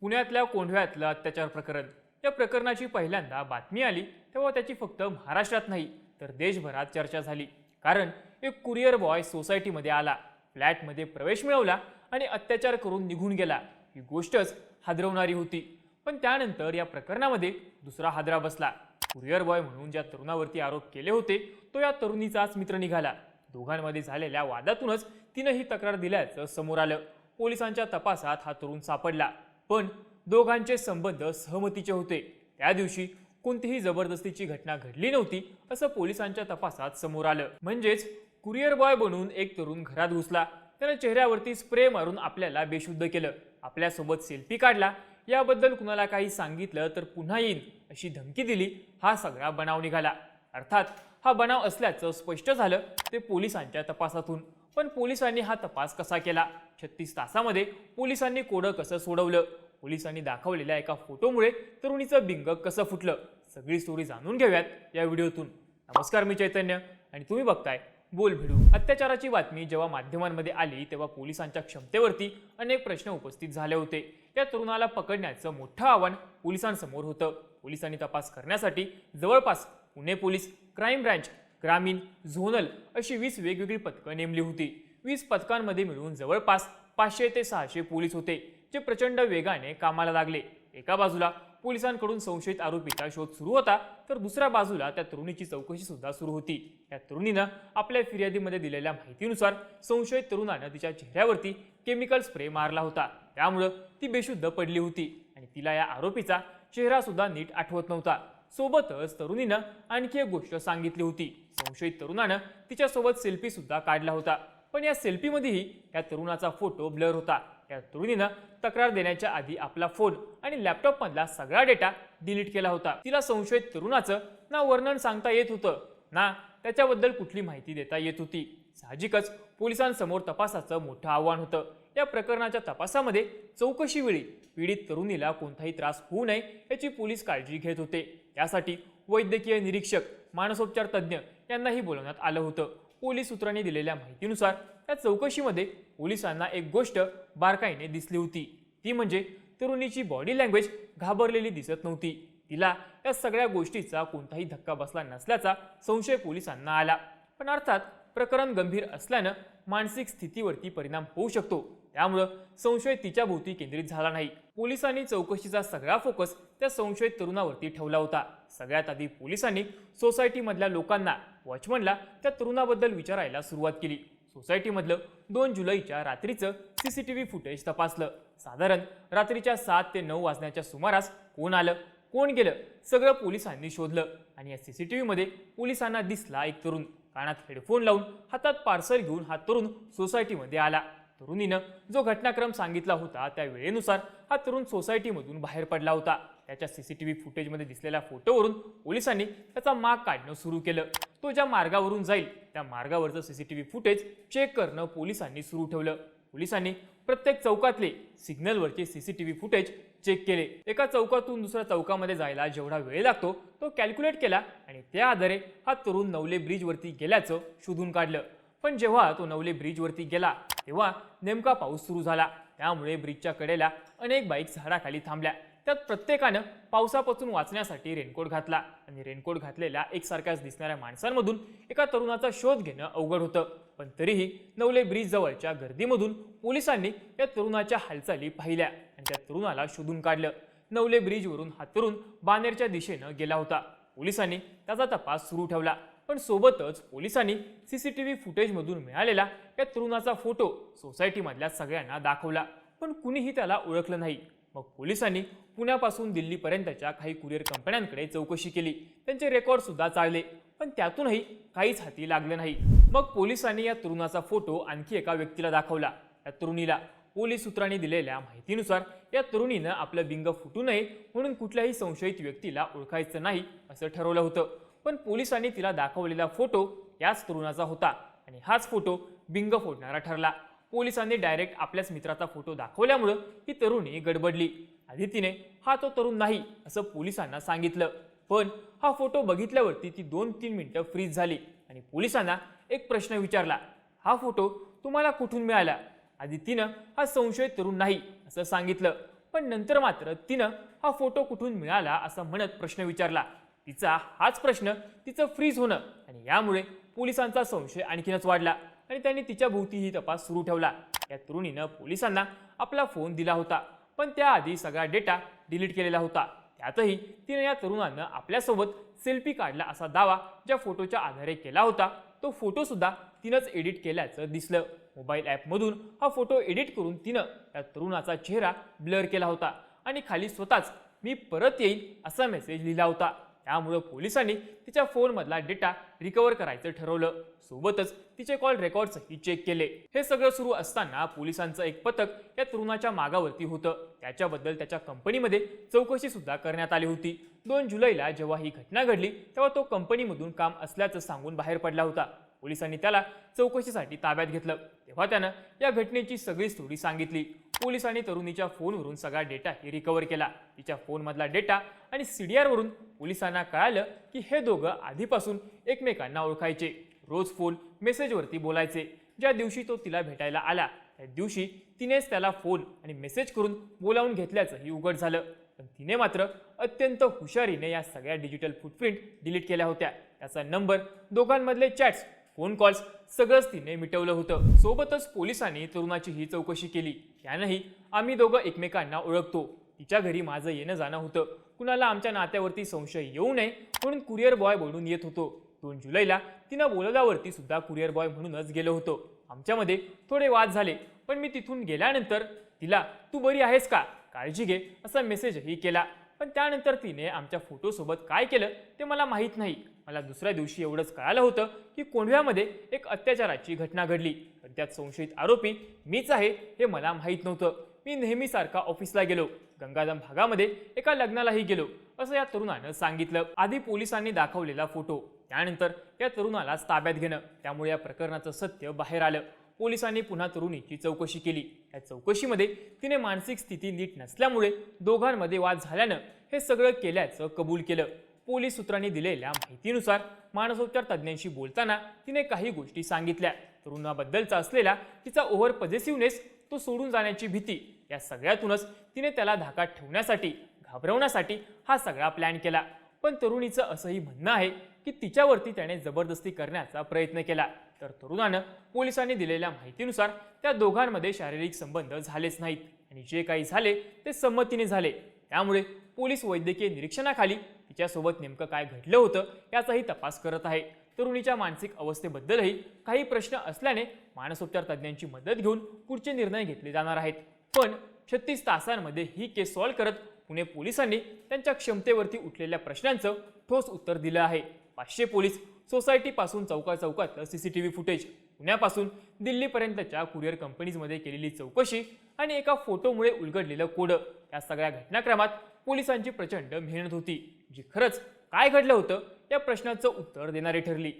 पुण्यातल्या कोंढव्यातलं अत्याचार प्रकरण. या प्रकरणाची पहिल्यांदा बातमी आली तेव्हा त्याची फक्त महाराष्ट्रात नाही तर देशभरात चर्चा झाली. कारण एक कुरिअर बॉय सोसायटीमध्ये आला फ्लॅटमध्ये प्रवेश मिळवला आणि अत्याचार करून निघून गेला. ही गोष्टच हादरवणारी होती. पण त्यानंतर या प्रकरणामध्ये दुसरा हादरा बसला. कुरिअर बॉय म्हणून ज्या तरुणावरती आरोप केले होते तो या तरुणीचाच मित्र निघाला. दोघांमध्ये झालेल्या वादातूनच तिनं ही तक्रार दिल्याचं समोर आलं. पोलिसांच्या तपासात हा तरुण सापडला. पण दोघांचे संबंध सहमतीचे होते. त्या दिवशी कोणतीही जबरदस्तीची घटना घडली नव्हती असं पोलिसांच्या तपासात समोर आलं. म्हणजेच कुरिअर बॉय बनून एक तरुण घरात घुसला. त्यानं चेहऱ्यावरती स्प्रे मारून आपल्याला बेशुद्ध केलं. आपल्यासोबत सेल्फी काढला. याबद्दल कुणाला काही सांगितलं तर पुन्हा येईन अशी धमकी दिली. हा सगळा बनाव निघाला. अर्थात हा बनाव असल्याचं स्पष्ट झालं ते पोलिसांच्या तपासातून. पण पोलिसांनी हा तपास कसा केला? छत्तीस तासामध्ये पोलिसांनी कोडं कसं सोडवलं? पोलिसांनी दाखवलेल्या एका फोटोमुळे तरुणीचं बिंग कसं फुटलं? सगळी स्टोरी जाणून घेऊयात या व्हिडिओतून. नमस्कार मी चैतन्य आणि तुम्ही बघताय बोल भिडू. अत्याचाराची बातमी जेव्हा माध्यमांमध्ये आली तेव्हा पोलिसांच्या क्षमतेवरती अनेक प्रश्न उपस्थित झाले होते. त्या तरुणाला पकडण्याचं मोठं आव्हान पोलिसांसमोर होतं. पोलिसांनी तपास करण्यासाठी जवळपास पुणे पोलीस क्राईम ब्रँच ग्रामीण झोनल अशी वीस वेगवेगळी पथकं नेमली होती. वीस पथकांमध्ये मिळून जवळपास पाचशे ते सहाशे पोलीस होते जे प्रचंड वेगाने कामाला लागले. एका बाजूला पोलिसांकडून संशयित आरोपीचा शोध सुरू होता तर दुसऱ्या बाजूला त्या तरुणीची चौकशी सुद्धा सुरू होती. या तरुणीनं आपल्या फिर्यादीमध्ये दिलेल्या माहितीनुसार संशयित तरुणानं तिच्या चेहऱ्यावरती केमिकल स्प्रे मारला होता. त्यामुळं ती बेशुद्ध पडली होती आणि तिला या आरोपीचा चेहरा सुद्धा नीट आठवत नव्हता. सोबतच तरुणीनं आणखी एक गोष्ट सांगितली होती. संशयित तरुणानं तिच्यासोबत सेल्फी सुद्धा काढला होता. पण या सेल्फीमध्येही या तरुणाचा फोटो ब्लर होता. या तरुणीनं तक्रार देण्याच्या आधी आपला फोन आणि लॅपटॉप मधला सगळा डेटा डिलीट केला होता. तिला संशयित तरुणाचं ना वर्णन सांगता येत होतं ना त्याच्याबद्दल कुठली माहिती देता येत होती. साहजिकच पोलिसांसमोर तपासाचं मोठं आव्हान होतं. या प्रकरणाच्या तपासामध्ये चौकशीवेळी पीडित तरुणीला कोणताही त्रास होऊ नये याची पोलीस काळजी घेत होते. यासाठी वैद्यकीय निरीक्षक मानसोपचार तज्ज्ञ यांनाही बोलवण्यात आलं होतं. पोलीस सूत्रांनी दिलेल्या माहितीनुसार या चौकशीमध्ये पोलिसांना एक गोष्ट बारकाईने दिसली होती. ती म्हणजे तरुणीची बॉडी लँग्वेज घाबरलेली दिसत नव्हती. तिला या सगळ्या गोष्टीचा कोणताही धक्का बसला नसल्याचा संशय पोलिसांना आला. पण अर्थात प्रकरण गंभीर असल्यानं मानसिक स्थितीवरती परिणाम होऊ शकतो. त्यामुळं संशय तिच्या भोवती केंद्रित झाला नाही. पोलिसांनी चौकशीचा सगळा फोकस त्या संशयित तरुणावरती ठेवला होता. सगळ्यात आधी पोलिसांनी सोसायटीमधल्या लोकांना वॉचमनला त्या तरुणाबद्दल विचारायला सुरुवात केली. सोसायटीमधलं दोन जुलैच्या रात्रीचं C C T V footage तपासलं. साधारण रात्रीच्या सात ते नऊ वाजण्याच्या सुमारास कोण आलं कोण गेलं सगळं पोलिसांनी शोधलं आणि या सी सी टी व्हीमध्ये पोलिसांना दिसला एक तरुण. कानात हेडफोन लावून हातात पार्सल घेऊन हा तरुण सोसायटीमध्ये आला. तरुणीनं जो घटनाक्रम सांगितला होता त्या वेळेनुसार हा तरुण सोसायटीमधून बाहेर पडला होता. त्याच्या सी सी टी व्ही फुटेजमध्ये दिसलेल्या फोटोवरून पोलिसांनी त्याचा माग काढणं सुरू केलं. तो ज्या मार्गावरून जाईल त्या मार्गावरचं C C T V footage check करणं पोलिसांनी सुरू ठेवलं. पोलिसांनी प्रत्येक चौकातले सिग्नलवरचे C C T V footage check केले. एका चौकातून दुसऱ्या चौकामध्ये जायला जेवढा वेळ लागतो तो कॅल्क्युलेट केला आणि त्या आधारे हा तरुण नवले ब्रिजवरती गेल्याचं शोधून काढलं. पण जेव्हा तो नवले ब्रिजवरती गेला तेव्हा नेमका पाऊस सुरू झाला. त्यामुळे ब्रिजच्या कडेला अनेक बाईक झाडाखाली थांबल्या. त्यात प्रत्येकानं पावसापासून वाचण्यासाठी रेनकोट घातला आणि रेनकोट घातलेल्या एकसारख्याच दिसणाऱ्या माणसांमधून एका तरुणाचा शोध घेणं अवघड होतं. पण तरीही नवले ब्रिज जवळच्या गर्दीमधून पोलिसांनी या तरुणाच्या हालचाली पाहिल्या आणि त्या तरुणाला शोधून काढलं. नवले ब्रिजवरून हा तरुण बानेरच्या दिशेनं गेला होता. पोलिसांनी त्याचा तपास सुरू ठेवला. पण सोबतच पोलिसांनी सी सी टी व्ही फुटेजमधून मिळालेला या तरुणाचा फोटो सोसायटीमधल्या सगळ्यांना दाखवला. पण कुणीही त्याला ओळखलं नाही. मग पोलिसांनी पुण्यापासून दिल्लीपर्यंतच्या काही कुरिअर कंपन्यांकडे चौकशी केली. त्यांचे रेकॉर्डसुद्धा चालले. पण त्यातूनही काहीच हाती लागलं नाही. मग पोलिसांनी या तरुणाचा फोटो आणखी एका व्यक्तीला दाखवला. या तरुणीला पोलीस सूत्रांनी दिलेल्या माहितीनुसार या तरुणीनं आपलं बिंग फुटू नये म्हणून कुठल्याही संशयित व्यक्तीला ओळखायचं नाही असं ठरवलं होतं. पण पोलिसांनी तिला दाखवलेला फोटो याच तरुणाचा होता आणि हाच फोटो बिंग फोडणारा ठरला. पोलिसांनी डायरेक्ट आपल्याच मित्राचा फोटो दाखवल्यामुळं ही तरुणी गडबडली. आधी हा तो तरुण नाही असं पोलिसांना सांगितलं. पण हा फोटो बघितल्यावरती ती दोन तीन मिनटं फ्रीज झाली आणि पोलिसांना एक प्रश्न विचारला हा फोटो तुम्हाला कुठून मिळाला? आधी तिनं हा संशयित तरुण नाही असं सांगितलं. पण नंतर मात्र तिनं हा फोटो कुठून मिळाला? असं म्हणत प्रश्न विचारला. तिचा हाच प्रश्न तिचं फ्रीज होणं. आणि यामुळे पोलिसांचा संशय आणखीनच वाढला. आणि त्यांनी तिच्या भोवतीही तपास सुरू ठेवला. या तरुणीनं पोलिसांना आपला फोन दिला होता. पण त्याआधी सगळा डेटा डिलीट केलेला होता. त्यातही तिने या तरुणानं आपल्यासोबत सेल्फी काढला असा दावा ज्या फोटोच्या आधारे केला होता तो फोटोसुद्धा तिनंच एडिट केल्याचं दिसलं. मोबाईल ॲपमधून हा फोटो एडिट करून तिनं त्या तरुणाचा चेहरा ब्लर केला होता. आणि खाली स्वतःच मी परत येईल असा मेसेज लिहिला होता. त्यामुळं पोलिसांनी तिच्या फोनमधला डेटा रिकवर करायचं ठरवलं. सोबतच तिचे कॉल रेकॉर्डही चेक केले. हे सगळं सुरू असताना पोलिसांचं एक पथक या तरुणाच्या मागावरती होतं. त्याच्याबद्दल त्याच्या कंपनीमध्ये चौकशी सुद्धा करण्यात आली होती. दोन जुलैला जेव्हा ही घटना घडली तेव्हा तो कंपनीमधून काम असल्याचं सांगून बाहेर पडला होता. पोलिसांनी त्याला चौकशीसाठी ताब्यात घेतलं. तेव्हा त्यानं या घटनेची सगळी स्टोरी सांगितली. पोलिसांनी तरुणीच्या फोनवरून सगळा डेटा हे रिकव्हर केला. तिच्या फोनमधला डेटा आणि सी डी आरवरून पोलिसांना कळालं की हे दोघं आधीपासून एकमेकांना ओळखायचे. रोज फोन मेसेजवरती बोलायचे. ज्या दिवशी तो तिला भेटायला आला त्या दिवशी तिनेच त्याला फोन आणि मेसेज करून बोलावून घेतल्याचंही उघड झालं. पण तिने मात्र अत्यंत हुशारीने या सगळ्या डिजिटल फुटप्रिंट डिलीट केल्या होत्या. त्याचा नंबर दोघांमधले चॅट्स फोन कॉल्स सगळंच तिने मिटवलं होतं. सोबतच पोलिसांनी तरुणाची ही चौकशी केली. त्यानंही आम्ही दोघं एकमेकांना ओळखतो. तिच्या घरी माझं येणं जाणं होतं. कुणाला आमच्या नात्यावरती संशय येऊ नये म्हणून कुरिअर बॉय बोलून येत होतो. दोन जुलैला तिनं बोलवल्यावरती सुद्धा कुरिअर बॉय म्हणूनच गेलो होतो. आमच्यामध्ये थोडे वाद झाले पण मी तिथून गेल्यानंतर तिला तू बरी आहेस का? काळजी घे असा मेसेजही केला. पण त्यानंतर तिने आमच्या फोटोसोबत काय केलं ते मला माहीत नाही. मला दुसऱ्या दिवशी एवढंच कळालं होतं की कोंढव्यामध्ये एक अत्याचाराची घटना घडली. पण त्यात संशयित आरोपी मीच आहे हे मला माहीत नव्हतं. मी नेहमीसारखा ऑफिसला गेलो. गंगाधम भागामध्ये एका लग्नालाही गेलो असं या तरुणानं सांगितलं. आधी पोलिसांनी दाखवलेला फोटो त्यानंतर या तरुणालाच ताब्यात घेणं. त्यामुळे या प्रकरणाचं सत्य बाहेर आलं. पोलिसांनी पुन्हा तरुणीची चौकशी केली. या चौकशीमध्ये तिने मानसिक स्थिती नीट नसल्यामुळे दोघांमध्ये वाद झाल्यानं हे सगळं केल्याचं कबूल केलं. पोलीस सूत्रांनी दिलेल्या माहितीनुसार मानसोपचार तज्ज्ञांशी बोलताना तिने काही गोष्टी सांगितल्या. तरुणाबद्दलचा असलेला तिचा ओव्हर पॉझिटिव्हनेस तो सोडून जाण्याची भीती या सगळ्यातूनच तिने त्याला धाकात ठेवण्यासाठी घाबरवण्यासाठी हा सगळा प्लॅन केला. पण तरुणीचं असंही म्हणणं आहे की तिच्यावरती त्याने जबरदस्ती करण्याचा प्रयत्न केला. तर तरुणानं पोलिसांनी दिलेल्या माहितीनुसार त्या दोघांमध्ये शारीरिक संबंध झालेच नाहीत आणि जे काही झाले ते संमतीने झाले. त्यामुळे पोलीस वैद्यकीय निरीक्षणाखाली तिच्यासोबत नेमकं काय घडलं होतं याचाही तपास करत आहे. तरुणीच्या मानसिक अवस्थेबद्दलही काही प्रश्न असल्याने मानसोपचार तज्ज्ञांची मदत घेऊन पुढचे निर्णय घेतले जाणार आहेत. पण छत्तीस तासांमध्ये ही केस सॉल्व्ह करत पुणे पोलिसांनी त्यांच्या क्षमतेवरती उठलेल्या प्रश्नांचं ठोस उत्तर दिलं आहे. पाचशे पोलीस सोसायटीपासून चौका चौकातलं व्ही फुटेज पुण्यापासून दिल्लीपर्यंतच्या कुरिअर कंपनीजमध्ये केलेली चौकशी आणि एका फोटोमुळे उलगडलेलं कोडं. या सगळ्या घटनाक्रमात पोलिसांची प्रचंड मेहनत होती जी खरंच काय घडलं होतं या प्रश्नाचं उत्तर देणारी ठरली.